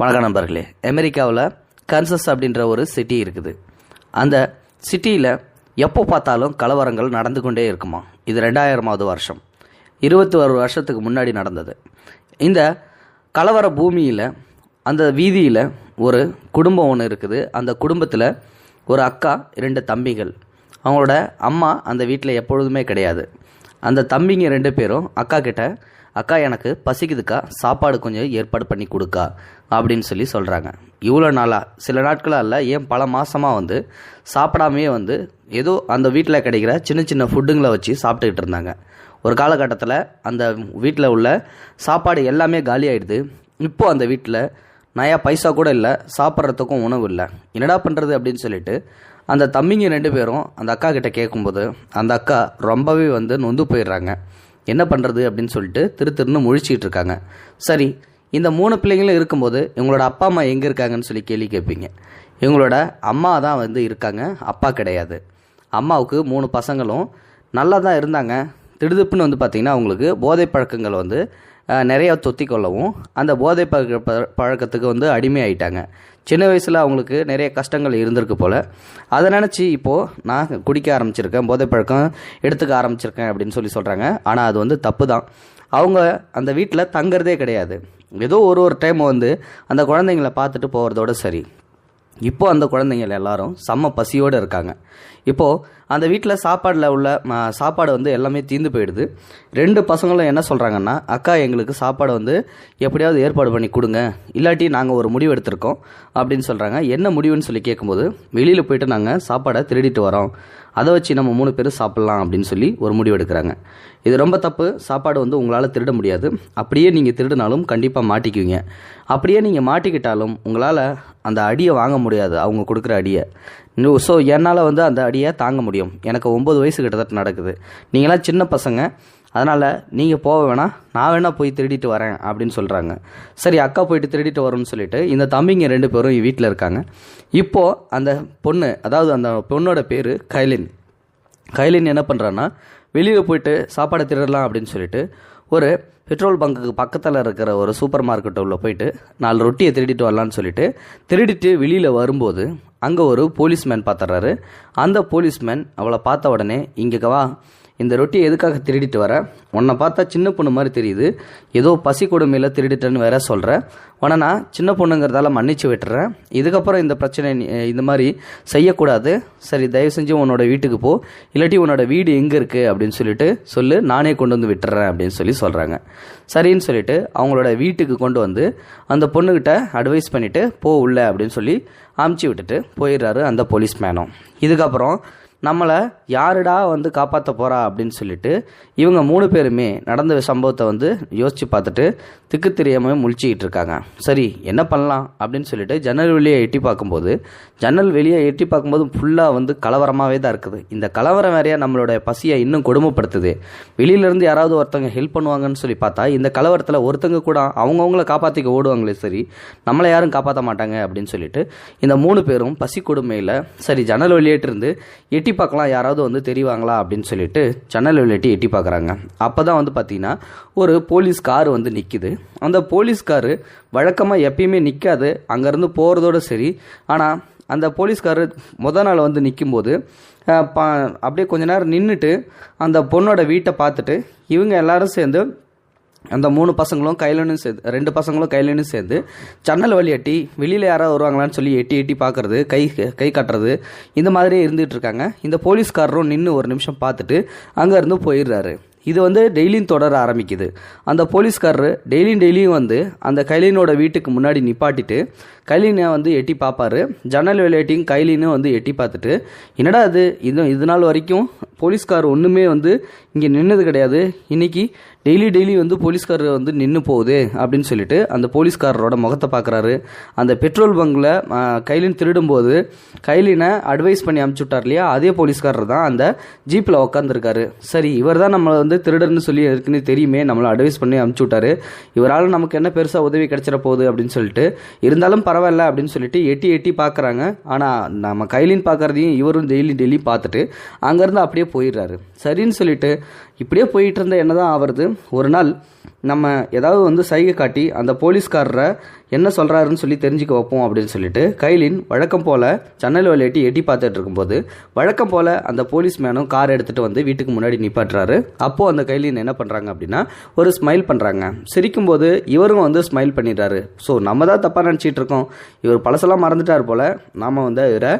வணக்கம் நண்பர்களே. அமெரிக்காவில் கன்சஸ் அப்படின்ற ஒரு சிட்டி இருக்குது. அந்த சிட்டியில் எப்போ பார்த்தாலும் கலவரங்கள் நடந்து கொண்டே இருக்குமா? இது ரெண்டாயிரமாவது வருஷம். இருபத்தி ஒரு வருஷத்துக்கு முன்னாடி நடந்தது. இந்த கலவர பூமியில் அந்த வீதியில் ஒரு குடும்பம் ஒன்று இருக்குது. அந்த குடும்பத்தில் ஒரு அக்கா ரெண்டு தம்பிகள். அவங்களோட அம்மா அந்த வீட்டில் எப்பொழுதுமே கிடையாது. அந்த தம்பிங்க ரெண்டு பேரும் அக்கா கிட்ட அக்கா எனக்கு பசிக்குதுக்கா சாப்பாடு கொஞ்சம் ஏற்பாடு பண்ணி கொடுக்கா அப்படின்னு சொல்லி சொல்கிறாங்க இவ்வளோ நாளாக சில நாட்களாக இல்லை ஏன் பல மாதமாக வந்து சாப்பிடாமையே வந்து ஏதோ அந்த வீட்டில் கிடைக்கிற சின்ன சின்ன ஃபுட்டுங்களை வச்சு சாப்பிட்டுக்கிட்டு இருந்தாங்க. ஒரு காலகட்டத்தில் அந்த வீட்டில் உள்ள சாப்பாடு எல்லாமே காலி ஆகிடுது இப்போது அந்த வீட்டில் நயா பைசா கூட இல்லை சாப்பிட்றதுக்கும் உணவு இல்லை. என்னடா பண்ணுறது அப்படின்னு சொல்லிட்டு அந்த தம்பிங்க ரெண்டு பேரும் அந்த அக்கா கிட்ட கேட்கும்போது அந்த அக்கா ரொம்பவே வந்து நொந்து போயிடுறாங்க. என்ன பண்ணுறது அப்படின்னு சொல்லிட்டு திரு திருன்னு முழிச்சிட்டு இருக்காங்க சரி இந்த மூணு பிள்ளைங்களும் இருக்கும்போது இவங்களோட அப்பா அம்மா எங்கே இருக்காங்கன்னு சொல்லி கேள்வி கேட்பீங்க. இவங்களோட அம்மா தான் வந்து இருக்காங்க அப்பா கிடையாது. அம்மாவுக்கு மூணு பசங்களும் நல்லா தான் இருந்தாங்க. திடுதுப்புன்னு வந்து பார்த்திங்கன்னா அவங்களுக்கு போதை பழக்கங்கள் வந்து நிறையா தொத்தி கொள்ளவும் அந்த போதை பழக்க பழக்கத்துக்கு வந்து அடிமையாயிட்டாங்க. சின்ன வயசில் அவங்களுக்கு நிறைய கஷ்டங்கள் இருந்திருக்கு போல். அதை நினச்சி இப்போது நான் குடிக்க ஆரம்பிச்சிருக்கேன் போதை பழக்கம் எடுத்துக்க ஆரம்பிச்சிருக்கேன் அப்படின்னு சொல்லி சொல்கிறாங்க ஆனால் அது வந்து தப்பு தான் அவங்க அந்த வீட்டில் தங்குறதே கிடையாது. ஏதோ ஒரு ஒரு டைம் வந்து அந்த குழந்தைங்கள பார்த்துட்டு போகிறதோட சரி. இப்போ அந்த குழந்தைங்கள் எல்லாரும் செம்ம பசியோடு இருக்காங்க. இப்போது அந்த வீட்டில் சாப்பாடில் உள்ள சாப்பாடு வந்து எல்லாமே தீந்து போயிடுது. ரெண்டு பசங்களும் என்ன சொல்கிறாங்கன்னா அக்கா எங்களுக்கு சாப்பாடு வந்து எப்படியாவது ஏற்பாடு பண்ணி கொடுங்க. இல்லாட்டி நாங்கள் ஒரு முடிவு எடுத்திருக்கோம். அப்படின்னு சொல்கிறாங்க என்ன முடிவுன்னு சொல்லி கேட்கும்போது வெளியில் போயிட்டு நாங்கள் சாப்பாடை திருடிட்டு வரோம். அதை வச்சு நம்ம மூணு பேரும் சாப்பிட்லாம் அப்படின்னு சொல்லி ஒரு முடிவு எடுக்கிறாங்க. இது ரொம்ப தப்பு. சாப்பாடு வந்து உங்களால் திருட முடியாது. அப்படியே நீங்கள் திருடினாலும் கண்டிப்பாக மாட்டிக்குவீங்க. அப்படியே நீங்கள் மாட்டிக்கிட்டாலும் உங்களால் அந்த அடியை வாங்க முடியாது. அவங்க கொடுக்குற அடியை. ஸோ என்னால் வந்து அந்த அடியை தாங்க முடியும். எனக்கு ஒம்பது வயசு கிட்டத்தட்ட நடக்குது. நீங்களாம் சின்ன பசங்க. அதனால் நீங்கள் போக வேணாம் நான் வேணால் போய் திருடிட்டு வரேன் அப்படின்னு சொல்கிறாங்க சரி அக்கா போயிட்டு திருடிட்டு வரோம்னு சொல்லிட்டு இந்த தம்பிங்க ரெண்டு பேரும் வீட்டில் இருக்காங்க. இப்போது அந்த பொண்ணு அதாவது அந்த பொண்ணோட பேர் கைலின். கைலின் என்ன பண்ணுறான்னா வெளியில் போயிட்டு சாப்பாடை திருடலாம் அப்படின்னு சொல்லிட்டு ஒரு பெட்ரோல் பங்குக்கு பக்கத்தில் இருக்கிற ஒரு சூப்பர் மார்க்கெட்டு உள்ள போயிட்டு நாலு ரொட்டியை திருடிட்டு வரலான்னு சொல்லிட்டு திருடிட்டு வெளியில் வரும்போது அங்கே ஒரு போலீஸ்மேன் பார்த்துறாரு அந்த போலீஸ்மேன் அவளை பார்த்த உடனே இங்கே வா. இந்த ரொட்டியை எதுக்காக திருடிட்டு வர? உன்னை பார்த்தா சின்ன பொண்ணு மாதிரி தெரியுது. ஏதோ பசி கொடுமையில் திருடிட்டேன்னு வேற சொல்கிறேன் உன நான் சின்ன பொண்ணுங்கிறதால மன்னிச்சு விட்டுறேன். இதுக்கப்புறம் இந்த பிரச்சனை நீ- இந்த மாதிரி செய்யக்கூடாது. சரி தயவு செஞ்சு உன்னோட வீட்டுக்கு போ. இல்லாட்டி உன்னோட வீடு எங்கே இருக்குது அப்படின்னு சொல்லிட்டு சொல்லு நானே கொண்டு வந்து விட்டுறேன் அப்படின்னு சொல்லி சொல்கிறாங்க சரின்னு சொல்லிட்டு அவங்களோட வீட்டுக்கு கொண்டு வந்து அந்த பொண்ணுக்கிட்ட அட்வைஸ் பண்ணிவிட்டு போ உள்ள அப்படின்னு சொல்லி அமுச்சு விட்டுட்டு போயிடுறாரு அந்த போலீஸ் மேனும் இதுக்கப்புறம் நம்மளை யாருடா வந்து காப்பாற்ற போகிறா அப்படின்னு சொல்லிட்டு இவங்க மூணு பேருமே நடந்த சம்பவத்தை வந்து யோசித்து பார்த்துட்டு திக்கு தெரியாமல் முழிச்சிக்கிட்டு இருக்காங்க. சரி என்ன பண்ணலாம் அப்படின்னு சொல்லிட்டு ஜன்னல் வெளியே எட்டி பார்க்கும்போது ஜன்னல் வெளியே எட்டி பார்க்கும்போது ஃபுல்லாக வந்து கலவரமாகவே தான் இருக்குது. இந்த கலவரம் வேறையா நம்மளோட பசியை இன்னும் கொடுமைப்படுத்துது. வெளியிலேருந்து யாராவது ஒருத்தவங்க ஹெல்ப் பண்ணுவாங்கன்னு சொல்லி பார்த்தா இந்த கலவரத்தில் ஒருத்தங்க கூட அவங்கவுங்கள காப்பாற்றிக்க ஓடுவாங்களே சரி நம்மளை யாரும் காப்பாற்ற மாட்டாங்க அப்படின்னு சொல்லிட்டு இந்த மூணு பேரும் பசி கொடுமையில் சரி ஜன்னல் வெளியேட்டு இருந்து எட்டி பார்க்கலாம் யாராவது வந்து தெரிவாங்களா அப்படின்னு சொல்லிட்டு ஜன்னல் வெளியேட்டி எட்டி பார்க்குறாங்க. அப்போ தான் வந்து பார்த்தீங்கன்னா ஒரு போலீஸ் கார் வந்து நிற்கிது அந்த போலீஸ் காரு வழக்கமாக எப்பயுமே நிற்காது அங்கேருந்து போகிறதோட சரி. ஆனால் அந்த போலீஸ்காரர் முத நாள் வந்து நிற்கும்போது பா அப்படியே கொஞ்ச நேரம் நின்றுட்டு அந்த பொண்ணோட வீட்டை பார்த்துட்டு இவங்க எல்லாரும் சேர்ந்து அந்த மூணு பசங்களும் கையிலன்னு சேர்ந்து ரெண்டு பசங்களும் கையிலன்னு சேர்ந்து ஜன்னல் வழி எட்டி வெளியில் யாராவது வருவாங்களான்னு சொல்லி எட்டி எட்டி பார்க்கறது கை கை கட்டுறது இந்த மாதிரியே இருந்துகிட்டு இருக்காங்க. இந்த போலீஸ்காரரும் நின்று ஒரு நிமிஷம் பார்த்துட்டு அங்கேருந்து போயிடுறாரு. இது வந்து டெய்லியும் தொடர ஆரம்பிக்குது. அந்த போலீஸ்காரரு டெய்லியும் டெய்லியும் வந்து அந்த கைலினோட வீட்டுக்கு முன்னாடி நிப்பாட்டிட்டு கைலினை வந்து எட்டி பார்ப்பாரு. ஜன்னல் விளையாட்டியும் கைலினும் வந்து எட்டி பார்த்துட்டு என்னடா இது? இது இது நாள் வரைக்கும் போலீஸ்கார் ஒன்றுமே வந்து இங்கே நின்னது கிடையாது. இன்னைக்கு டெய்லி டெய்லி வந்து போலீஸ்கார் வந்து நின்று போகுது அப்படின்னு சொல்லிட்டு அந்த போலீஸ்காரரோட முகத்தை பார்க்குறாரு. அந்த பெட்ரோல் பங்கில் கைலின் திருடும்போது கைலினை அட்வைஸ் பண்ணி அமுச்சு விட்டார் இல்லையா? அதே போலீஸ்காரர் தான் அந்த ஜீப்பில் உட்காந்துருக்காரு சரி இவர் தான் நம்மளை வந்து திருடர்னு சொல்லி இருக்குன்னு தெரியுமே நம்மளை அட்வைஸ் பண்ணி அமுச்சு விட்டாரு. இவரால் நமக்கு என்ன பெருசாக உதவி கிடைச்சிட போகுது அப்படின்னு சொல்லிட்டு இருந்தாலும் பரவாயில்ல அப்படின்னு சொல்லிட்டு எட்டி எட்டி பார்க்குறாங்க. ஆனால் நம்ம கைலின் பார்க்குறதையும் இவரும் டெய்லி டெய்லி பார்த்துட்டு அங்கேருந்து அப்படியே போயிடுறாரு. சரின்னு சொல்லிட்டு இப்படியே போயிட்டு என்ன தான் ஆவறது? ஒரு நாள் நம்ம ஏதாவது வந்து சைகை காட்டி அந்த போலீஸ்காரரை என்ன சொல்கிறாருன்னு சொல்லி தெரிஞ்சுக்க வைப்போம் அப்படின்னு சொல்லிட்டு கைலின் வழக்கம் போல் ஜன்னல் வழியாட்டி எட்டி பார்த்துட்டு இருக்கும்போது வழக்கம் போல் அந்த போலீஸ் மேனும் கார் எடுத்துகிட்டு வந்து வீட்டுக்கு முன்னாடி நிப்பாட்டுறாரு. அப்போது அந்த கைலின் என்ன பண்ணுறாங்க அப்படின்னா ஒரு ஸ்மைல் பண்ணுறாங்க சிரிக்கும்போது இவரும் வந்து ஸ்மைல் பண்ணிடுறாரு. ஸோ நம்ம தான் தப்பாக நினச்சிட்டு இருக்கோம். இவர் பழசெல்லாம் மறந்துட்டார் போல் நாம் வந்து இவரை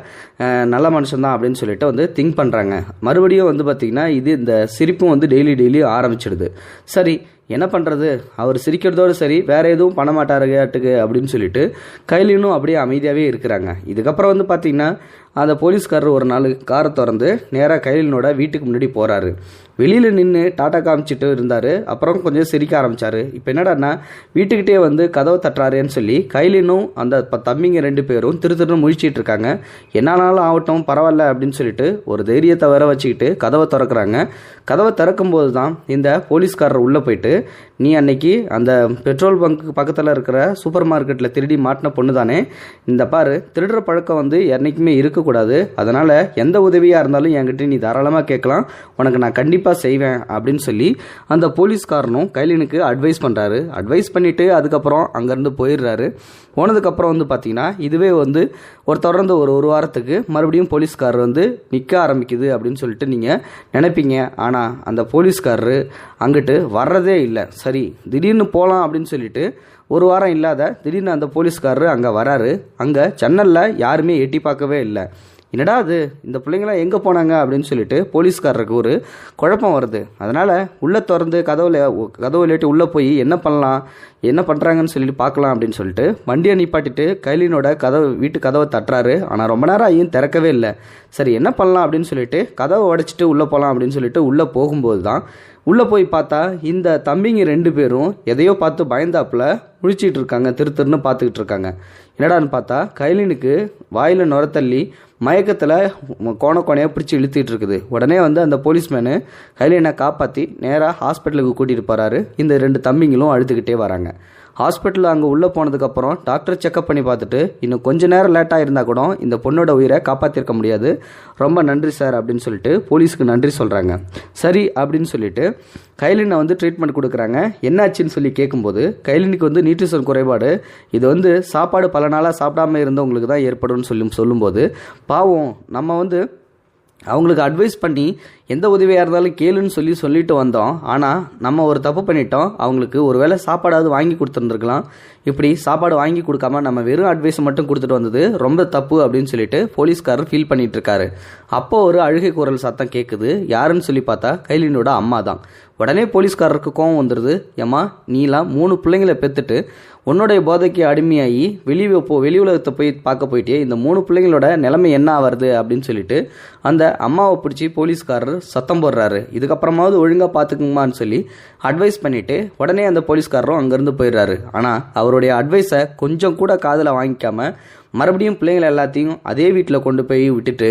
நல்ல மனுஷன்தான் அப்படின்னு சொல்லிட்டு வந்து திங்க் பண்ணுறாங்க மறுபடியும் வந்து பார்த்திங்கன்னா இது இந்த சிரிப்பும் வந்து டெய்லி டெய்லி ஆரம்பிச்சிடுது. சரி என்ன பண்ணுறது அவர் சிரிக்கிறதோடு சரி வேறு எதுவும் பண்ண மாட்டாருகாட்டுக்கு அப்படின்னு சொல்லிட்டு கைலினும் அப்படியே அமைதியாகவே இருக்கிறாங்க. இதுக்கப்புறம் வந்து பார்த்திங்கன்னா அந்த போலீஸ்காரர் ஒரு நாள் காரை திறந்து நேராக கைலினோட வீட்டுக்கு முன்னாடி போகிறாரு வெளியில் நின்று டாட்டா காமிச்சிட்டு இருந்தார். அப்புறம் கொஞ்சம் சிரிக்க ஆரம்பித்தார் இப்போ என்னடான்னா வீட்டுக்கிட்டே வந்து கதவை தட்டுறாருன்னு சொல்லி கைலினும் அந்த ப- தம்பிங்க ரெண்டு பேரும் திரு திருன்னு முழிச்சிட்டு இருக்காங்க. என்னானாலும் ஆகட்டும் பரவாயில்ல அப்படின்னு சொல்லிட்டு ஒரு தைரியத்தை வர வச்சுக்கிட்டு கதவை திறக்கிறாங்க. கதவை திறக்கும்போது தான் இந்த போலீஸ்காரர் உள்ளே போயிட்டு நீ அன்னைக்கு அந்த பெட்ரோல் பங்க்கு பக்கத்தில் இருக்கிற சூப்பர் மார்க்கெட்டில் திருடி மாட்டின பொண்ணு தானே இந்த பாரு திருடுற பழக்கம் வந்து என்றைக்குமே இருக்கக்கூடாது அதனால் எந்த உதவியாக இருந்தாலும் என்கிட்ட நீ தாராளமாக கேட்கலாம். உனக்கு நான் கண்டிப்பாக செய்வேன் அப்படின்னு சொல்லி அந்த போலீஸ்காரனும் கைலினுக்கு அட்வைஸ் பண்ணுறாரு அட்வைஸ் பண்ணிவிட்டு அதுக்கப்புறம் அங்கேருந்து போயிடுறாரு. போனதுக்கப்புறம் வந்து பார்த்தீங்கன்னா இதுவே வந்து ஒரு தொடர்ந்து ஒரு ஒரு வாரத்துக்கு மறுபடியும் போலீஸ்காரர் வந்து நிற்க ஆரம்பிக்குது அப்படின்னு சொல்லிட்டு நீங்கள் நினைப்பீங்க. ஆனால் அந்த போலீஸ்காரரு அங்கிட்டு வர்றதே இல்லை. சரி திடீர்னு போகலாம் அப்படின்னு சொல்லிட்டு ஒரு வாரம் இல்லாத திடீர்னு அந்த போலீஸ்காரரு அங்கே வராரு. அங்கே சென்னலில் யாருமே எட்டி பார்க்கவே இல்லை. என்னடா அது? இந்த பிள்ளைங்களாம் எங்கே போனாங்க? அப்படின்னு சொல்லிட்டு போலீஸ்காரருக்கு ஒரு குழப்பம் வருது. அதனால் உள்ளே திறந்து கதவுல கதவு இல்லாட்டி உள்ளே போய் என்ன பண்ணலாம்? என்ன பண்ணுறாங்கன்னு சொல்லிட்டு பார்க்கலாம் அப்படின்னு சொல்லிட்டு வண்டியை நிப்பாட்டிட்டு கைலினோட கதவு வீட்டு கதவை தட்டுறாரு. ஆனால் ரொம்ப நேரம் ஐயும் திறக்கவே இல்லை. சரி என்ன பண்ணலாம் அப்படின்னு சொல்லிட்டு கதவை உடைச்சிட்டு உள்ளே போகலாம் அப்படின்னு சொல்லிட்டு உள்ளே போகும்போது தான் உள்ளே போய் பார்த்தா இந்த தம்பிங்க ரெண்டு பேரும் எதையோ பார்த்து பயந்தாப்புல முழிச்சிட்டு இருக்காங்க திரு திருன்னு பார்த்துக்கிட்டு இருக்காங்க. என்னடான்னு பார்த்தா கைலினுக்கு வாயில் நுரத்தள்ளி மயக்கத்தில் கோண கோணையாக பிடிச்சி இழுத்துட்டு இருக்குது. உடனே வந்து அந்த போலீஸ்மேனு ஹைலைனை காப்பாற்றி நேராக ஹாஸ்பிட்டலுக்கு கூட்டிகிட்டு போகிறாரு இந்த ரெண்டு தம்பிங்களும் அழுதுகிட்டே வராங்க. ஹாஸ்பிட்டலில் அங்கே உள்ளே போனதுக்கப்புறம் டாக்டர் செக்அப் பண்ணி பார்த்துட்டு இன்னும் கொஞ்ச நேரம் லேட்டாக இருந்தால் கூட இந்த பொண்ணோட உயிரை காப்பாற்றிருக்க முடியாது. ரொம்ப நன்றி சார் அப்படின்னு சொல்லிட்டு போலீஸுக்கு நன்றி சொல்கிறாங்க சரி அப்படின்னு சொல்லிட்டு கைலினை வந்து ட்ரீட்மெண்ட் கொடுக்குறாங்க. என்னாச்சுன்னு சொல்லி கேட்கும்போது கைலினுக்கு வந்து நியூட்ரிஷன் குறைபாடு. இது வந்து சாப்பாடு பல நாளாக சாப்பிடாம இருந்தவங்களுக்கு தான் ஏற்படும்னு சொல்லி சொல்லும்போது பாவம் நம்ம வந்து அவங்களுக்கு அட்வைஸ் பண்ணி எந்த உதவியாக இருந்தாலும் கேளுன்னு சொல்லி சொல்லிட்டு வந்தோம். ஆனால் நம்ம ஒரு தப்பு பண்ணிட்டோம். அவங்களுக்கு ஒருவேளை சாப்பாடாவது வாங்கி கொடுத்துருந்துருக்கலாம். இப்படி சாப்பாடு வாங்கி கொடுக்காம நம்ம வெறும் அட்வைஸ் மட்டும் கொடுத்துட்டு வந்தது ரொம்ப தப்பு அப்படின்னு சொல்லிட்டு போலீஸ்காரர் ஃபீல் பண்ணிட்டு இருக்காரு அப்போ ஒரு அழுகை குரல் சத்தம் கேட்குது யாருன்னு சொல்லி பார்த்தா கைலினோட அம்மா தான் உடனே போலீஸ்காரருக்கு கோவம் வந்துடுது ஏம்மா நீலாம் மூணு பிள்ளைங்களை பெற்றுட்டு உன்னுடைய போதைக்கு அடிமையாகி வெளி போ வெளி உலகத்தை போய் பார்க்க போயிட்டே இந்த மூணு பிள்ளைங்களோட நிலைமை என்ன ஆவறது அப்படின்னு சொல்லிட்டு அந்த அம்மாவை பிடிச்சி போலீஸ்காரர் சத்தம் போடுறாரு. இதுக்கப்புறமாவது ஒழுங்காக பார்த்துக்குங்கம்மான்னு சொல்லி அட்வைஸ் பண்ணிட்டு உடனே அந்த போலீஸ்காரரும் அங்கேருந்து போயிடுறாரு. ஆனால் அவருடைய அட்வைஸை கொஞ்சம் கூட காதில் வாங்கிக்காம மறுபடியும் பிள்ளைங்களை எல்லாத்தையும் அதே வீட்டில் கொண்டு போய் விட்டுட்டு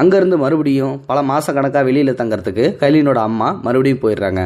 அங்கேருந்து மறுபடியும் பல மாத கணக்காக வெளியில் தங்கறதுக்கு கைலினோட அம்மா மறுபடியும் போயிடுறாங்க.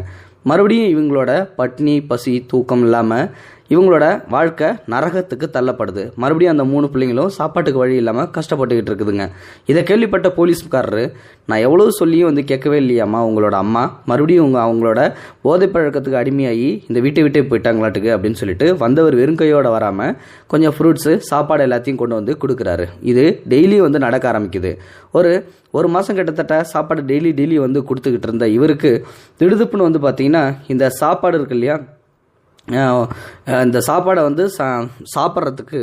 மறுபடியும் இவங்களோட பட்னி பசி தூக்கம் இல்லாமல் இவங்களோட வாழ்க்கை நரகத்துக்கு தள்ளப்படுது. மறுபடியும் அந்த மூணு பிள்ளைங்களும் சாப்பாட்டுக்கு வழி இல்லாமல் கஷ்டப்பட்டுக்கிட்டு இருக்குதுங்க. இதை கேள்விப்பட்ட போலீஸ்காரரு நான் எவ்வளோ சொல்லியும் வந்து கேட்கவே இல்லையாம்மா உங்களோட அம்மா. மறுபடியும் உங்க அவங்களோட போதை பழக்கத்துக்கு அடிமையாகி இந்த வீட்டை விட்டே போயிட்டாங்களாட்டுக்கு அப்படின்னு சொல்லிட்டு வந்தவர் வெறும் கையோட வராமல் கொஞ்சம் ஃப்ரூட்ஸு சாப்பாடு எல்லாத்தையும் கொண்டு வந்து கொடுக்குறாரு. இது டெய்லியும் வந்து நடக்க ஆரம்பிக்குது. ஒரு ஒரு மாதம் கிட்டத்தட்ட சாப்பாடு டெய்லி டெய்லி வந்து கொடுத்துக்கிட்டு இருந்த இவருக்கு திடுதுப்புன்னு வந்து பார்த்தீங்கன்னா இந்த சாப்பாடு இருக்கு இல்லையா இந்த சாப்பாடை வந்து சா சாப்பிட்றதுக்கு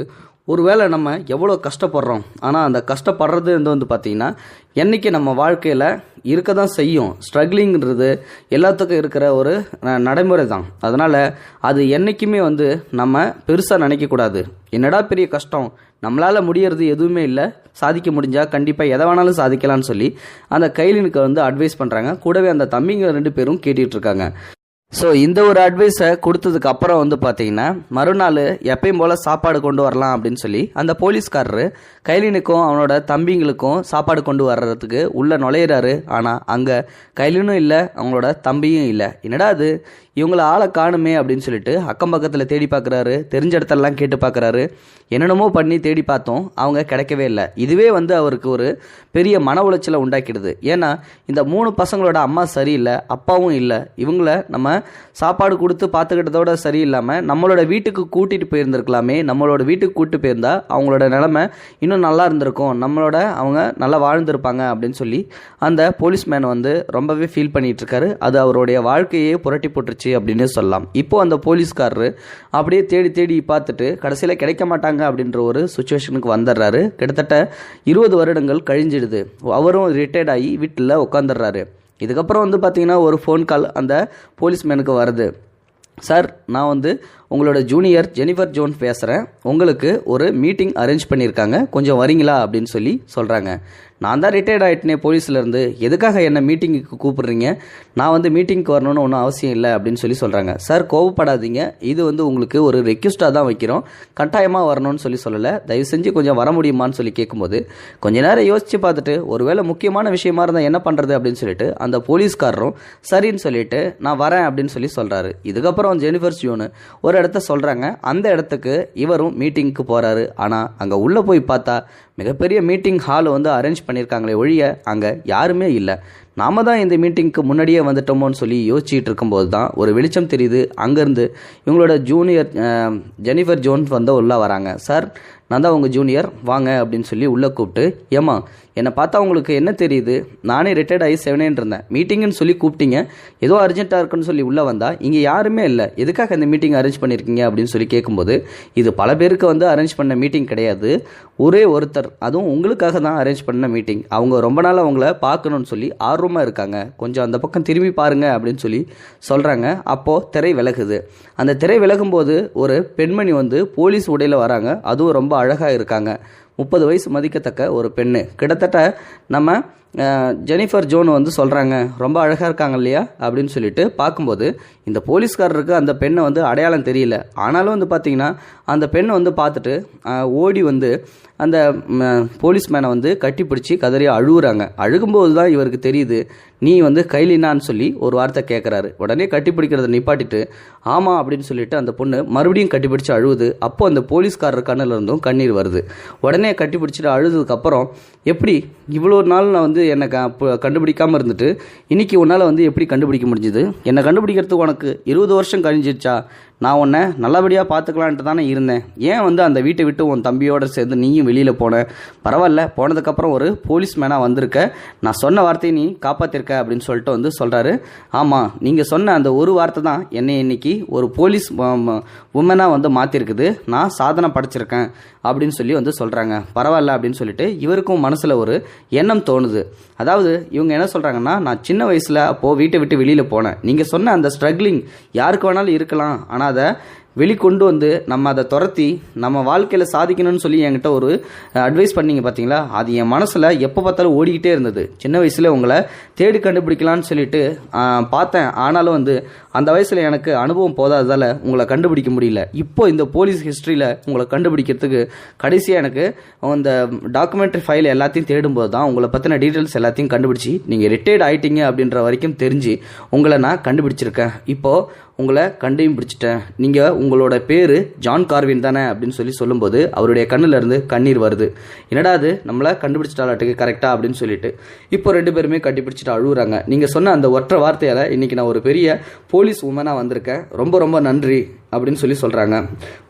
ஒருவேளை நம்ம எவ்வளோ கஷ்டப்படுறோம். ஆனால் அந்த கஷ்டப்படுறது வந்து வந்து பார்த்திங்கன்னா என்றைக்கு நம்ம வாழ்க்கையில் இருக்க தான் செய்யும். ஸ்ட்ரகிளிங்கிறது எல்லாத்துக்கும் இருக்கிற ஒரு நடைமுறை தான் அதனால் அது என்றைக்குமே வந்து நம்ம பெருசாக நினைக்கக்கூடாது. என்னடா பெரிய கஷ்டம்? நம்மளால் முடியறது எதுவுமே இல்லை. சாதிக்க முடிஞ்சால் கண்டிப்பாக எதை வேணாலும் சாதிக்கலாம்னு சொல்லி அந்த கைலினுக்கு வந்து அட்வைஸ் பண்ணுறாங்க கூடவே அந்த தம்பிங்க ரெண்டு பேரும் கேட்டுகிட்டு இருக்காங்க. ஸோ இந்த ஒரு அட்வைஸை கொடுத்ததுக்கு அப்புறம் வந்து பார்த்தீங்கன்னா மறுநாள் எப்பயும் போல் சாப்பாடு கொண்டு வரலாம் அப்படின்னு சொல்லி அந்த போலீஸ்காரரு கைலினுக்கும் அவனோட தம்பிங்களுக்கும் சாப்பாடு கொண்டு வர்றதுக்கு உள்ளே நுழையிறாரு. ஆனால் அங்கே கைலினும் இல்லை அவங்களோட தம்பியும் இல்லை. என்னடா அது இவங்கள ஆளை காணுமே அப்படின்னு சொல்லிட்டு அக்கம் பக்கத்தில் தேடி பார்க்குறாரு தெரிஞ்ச இடத்தெல்லாம் கேட்டு பார்க்குறாரு என்னென்னமோ பண்ணி தேடி பார்த்தோம் அவங்க கிடைக்கவே இல்லை. இதுவே வந்து அவருக்கு ஒரு பெரிய மன உளைச்சலை உண்டாக்கிடுது. ஏன்னா இந்த மூணு பசங்களோட அம்மா சரியில்லை அப்பாவும் இல்லை. இவங்கள நம்ம சாப்பாடு கொடுத்து பார்த்துக்கிட்டதோட சரியில்லாமல் நம்மளோட வீட்டுக்கு கூட்டிகிட்டு போயிருந்திருக்கலாமே. நம்மளோட வீட்டுக்கு கூப்பிட்டு போயிருந்தா அவங்களோட நிலமை இன்னும் நல்லா இருந்திருக்கும். நம்மளோட அவங்க நல்லா வாழ்ந்திருப்பாங்க அப்படின்னு சொல்லி அந்த போலீஸ்மேன் வந்து ரொம்பவே ஃபீல் பண்ணிகிட்ருக்காரு அது அவருடைய வாழ்க்கையே புரட்டி போட்டுருச்சு. அப்படின்னு சொல்லலாம். இப்போ அந்த போலீஸ்காரரு அப்படியே தேடி தேடி பார்த்துட்டு கடைசியில் கிடைக்க மாட்டாங்க அப்படின்ற ஒரு சுச்சுவேஷனுக்கு வந்துடுறாரு. கிட்டத்தட்ட இருபது வருடங்கள் கழிஞ்சிடுது. அவரும் ரிட்டையர்ட் ஆகி வீட்டில் உட்காந்துடுறாரு. இதுக்கப்புறம் வந்து பார்த்தீங்கன்னா ஒரு ஃபோன் கால் அந்த போலீஸ்மேனுக்கு வருது. சார் நான் வந்து உங்களோட ஜூனியர் ஜெனிஃபர் ஜோன் பேசுகிறேன் உங்களுக்கு ஒரு மீட்டிங் அரேஞ்ச் பண்ணியிருக்காங்க. கொஞ்சம் வரீங்களா அப்படின்னு சொல்லி சொல்கிறாங்க நான் தான் ரிட்டையர்ட் ஆகிட்டேனே போலீஸ்லேருந்து எதுக்காக என்ன மீட்டிங்க்கு கூப்பிடுறீங்க? நான் வந்து மீட்டிங்க்கு வரணும்னு ஒன்றும் அவசியம் இல்லை அப்படின்னு சொல்லி சொல்கிறாங்க சார் கோவப்படாதீங்க. இது வந்து உங்களுக்கு ஒரு ரெக்யூஸ்டாக தான் வைக்கிறோம். கட்டாயமாக வரணும்னு சொல்லி சொல்லலை. தயவு செஞ்சு கொஞ்சம் வர முடியுமான்னு சொல்லி கேட்கும்போது கொஞ்ச நேரம் யோசித்து பார்த்துட்டு ஒருவேளை முக்கியமான விஷயமா இருந்தால் என்ன பண்ணுறது அப்படின்னு சொல்லிட்டு அந்த போலீஸ்காரரும் சரின்னு சொல்லிட்டு நான் வரேன் அப்படின்னு சொல்லி சொல்கிறாரு இதுக்கப்புறம் ஜெனிஃபர் ஜோனு ஒரு இடத்த சொல்கிறாங்க அந்த இடத்துக்கு இவரும் மீட்டிங்க்கு போகிறாரு ஆனால் அங்கே உள்ளே போய் பார்த்தா மிகப்பெரிய மீட்டிங் ஹால் வந்து அரேஞ்ச் பண்ணியிருக்காங்களே ஒழிய அங்கே யாருமே இல்லை. நாம தான் இந்த மீட்டிங்க்கு முன்னாடியே வந்துட்டோமோன்னு சொல்லி யோசிச்சுட்டு இருக்கும்போது தான் ஒரு வெளிச்சம் தெரியுது. அங்கேருந்து இவங்களோட ஜூனியர் ஜெனிஃபர் ஜோன்ஸ் வந்து உள்ளே வராங்க. சார் நான் தான் உங்கள் ஜூனியர் வாங்க அப்படின்னு சொல்லி உள்ளே கூப்பிட்டு ஏமா என்னை பார்த்தா உங்களுக்கு என்ன தெரியுது? நானே ரிட்டையர்ட் ஆகி செவனேன் இருந்தேன் மீட்டிங்னு சொல்லி கூப்பிட்டீங்க. ஏதோ அர்ஜென்ட்டாக இருக்குன்னு சொல்லி உள்ளே வந்தால் இங்கே யாருமே இல்லை. எதுக்காக இந்த மீட்டிங் அரேஞ்ச் பண்ணியிருக்கீங்க அப்படின்னு சொல்லி கேட்கும்போது இது பல பேருக்கு வந்து அரேஞ்ச் பண்ண மீட்டிங் கிடையாது. ஒரே ஒருத்தர் அதுவும் உங்களுக்காக தான் அரேஞ்ச் பண்ண மீட்டிங் அவங்க ரொம்ப நாள் அவங்கள பார்க்கணும்னு சொல்லி ஆர்வமாக இருக்காங்க. கொஞ்சம் அந்த பக்கம் திரும்பி பாருங்க அப்படின்னு சொல்லி சொல்கிறாங்க அப்போது திரை விலகுது. அந்த திரை விலகும்போது ஒரு பெண்மணி வந்து போலீஸ் உடையில் வராங்க. அதுவும் ரொம்ப அழகாக இருக்காங்க. முப்பது வயசு மதிக்கத்தக்க ஒரு பெண்ணு. கிட்டத்தட்ட நம்ம ஜெனிஃபர் ஜோன் வந்து சொல்கிறாங்க ரொம்ப அழகாக இருக்காங்க இல்லையா? அப்படின்னு சொல்லிட்டு பார்க்கும்போது இந்த போலீஸ்காரருக்கு அந்த பெண்ணை வந்து அடையாளம் தெரியல. ஆனாலும் வந்து பார்த்தீங்கன்னா அந்த பெண்ணை வந்து பார்த்துட்டு ஓடி வந்து அந்த போலீஸ்மேனை வந்து கட்டிப்பிடிச்சி கதறி அழுகுறாங்க அழுகும்போது தான் இவருக்கு தெரியுது நீ வந்து கைலினான்னு சொல்லி ஒரு வார்த்தை கேட்குறாரு உடனே கட்டிப்பிடிக்கிறத நிப்பாட்டிட்டு ஆமாம் அப்படின்னு சொல்லிட்டு அந்த பொண்ணு மறுபடியும் கட்டிப்பிடிச்சு அழுவுது. அப்போ அந்த போலீஸ்காரர் கண்ணில் இருந்தும் கண்ணீர் வருது. உடனே கட்டிப்பிடிச்சிட்டு அழுதுக்கப்புறம் எப்படி இவ்வளோ நாள் நான் வந்து என்னை க இருந்துட்டு இன்னைக்கு உன்னால் வந்து எப்படி கண்டுபிடிக்க முடிஞ்சுது? என்னை கண்டுபிடிக்கிறதுக்கு உனக்கு இருபது வருஷம் கழிஞ்சிருச்சா? நான் உன்னை நல்லபடியாக பார்த்துக்கலான்ட்டு தானே இருந்தேன். ஏன் வந்து அந்த வீட்டை விட்டு உன் தம்பியோடு சேர்ந்து நீயும் வெளியில் போன? பரவாயில்ல போனதுக்கப்புறம் ஒரு போலீஸ் மேனாக வந்திருக்க. நான் சொன்ன வார்த்தையை நீ காப்பாற்றிருக்க அப்படின்னு சொல்லிட்டு வந்து சொல்கிறாரு ஆமாம் நீங்கள் சொன்ன அந்த ஒரு வார்த்தை தான் என்னை இன்னைக்கு ஒரு போலீஸ் உமனாக வந்து மாற்றிருக்குது நான் சாதனை படைச்சிருக்கேன் அப்படின்னு சொல்லி வந்து சொல்கிறாங்க பரவாயில்ல அப்படின்னு சொல்லிட்டு இவருக்கும் மனசில் ஒரு எண்ணம் தோணுது. அதாவது இவங்க என்ன சொல்கிறாங்கன்னா நான் சின்ன வயசில் அப்போது வீட்டை விட்டு வெளியில் போனேன். நீங்கள் சொன்ன அந்த ஸ்ட்ரகிளிங் யாருக்கு வேணாலும் இருக்கலாம். ஆனால் அதை வெளிக்கொண்டு வந்து நம்ம அதை துரத்தி நம்ம வாழ்க்கையில் சாதிக்கணும்னு சொல்லி என்கிட்ட ஒரு அட்வைஸ் பண்ணீங்க பார்த்தீங்களா அது என் மனசில் எப்போ பார்த்தாலும் ஓடிக்கிட்டே இருந்தது. சின்ன வயசில் உங்களை தேடி கண்டுபிடிக்கலான்னு சொல்லிட்டு பார்த்தேன். ஆனாலும் வந்து அந்த வயசில் எனக்கு அனுபவம் போதாததால் உங்களை கண்டுபிடிக்க முடியல. இப்போ இந்த போலீஸ் ஹிஸ்ட்ரியில் உங்களை கண்டுபிடிக்கிறதுக்கு கடைசியாக எனக்கு அந்த டாக்குமெண்ட்ரி ஃபைல் எல்லாத்தையும் தேடும்போது தான் உங்களை பற்றின டீட்டெயில்ஸ் எல்லாத்தையும் கண்டுபிடிச்சி நீங்கள் ரிட்டையர்ட் ஆகிட்டீங்க அப்படின்ற வரைக்கும் தெரிஞ்சு உங்களை நான் கண்டுபிடிச்சிருக்கேன். இப்போது உங்களை கண்டையும் பிடிச்சிட்டேன். நீங்கள் உங்களோட பேர் ஜான் கார்வின் தானே அப்படின்னு சொல்லி சொல்லும்போது அவருடைய கண்ணுல இருந்து கண்ணீர் வருது. என்னடா அது நம்மளை கண்டுபிடிச்சிட்டாலாட்டுக்கு கரெக்டாக அப்படின்னு சொல்லிட்டு. இப்போ ரெண்டு பேருமே கண்டுபிடிச்சிட்டு அழுகுறாங்க நீங்கள் சொன்ன அந்த ஒற்றை வார்த்தையால் இன்னைக்கு நான் ஒரு பெரிய போலீஸ் உமனாக வந்திருக்கேன். ரொம்ப ரொம்ப நன்றி. அப்படின்னு சொல்லி சொல்கிறாங்க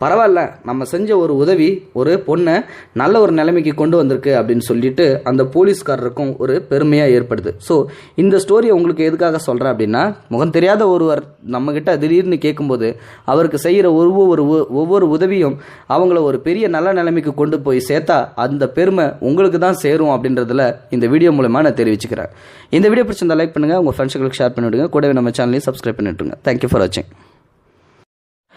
பரவாயில்ல நம்ம செஞ்ச ஒரு உதவி ஒரு பொண்ணை நல்ல ஒரு நிலைமைக்கு கொண்டு வந்திருக்கு அப்படின்னு சொல்லிட்டு அந்த போலீஸ்காரருக்கும் ஒரு பெருமையாக ஏற்படுது. ஸோ இந்த ஸ்டோரியை உங்களுக்கு எதுக்காக சொல்கிறேன் அப்படின்னா முகம் தெரியாத ஒருவர் நம்மக்கிட்ட திடீர்னு கேட்கும்போது அவருக்கு செய்கிற ஒவ்வொரு ஒவ்வொரு உதவியும் அவங்கள ஒரு பெரிய நல்ல நிலைமைக்கு கொண்டு போய் சேர்த்தா அந்த பெருமை உங்களுக்கு தான் சேரும் அப்படின்றதுல இந்த வீடியோ மூலமாக நான் தெரிவிச்சுக்கிறேன். இந்த வீடியோ பிடிச்சிருந்தா லைக் பண்ணுங்கள் உங்கள் ஃப்ரெண்ட்ஸுகளுக்கு ஷேர் பண்ணிவிடுங்க. கூடவே நம்ம சேனலையும் சப்ஸ்கிரைப் பண்ணிவிட்டுருங்க. தேங்க்யூ ஃபார் வாட்சிங்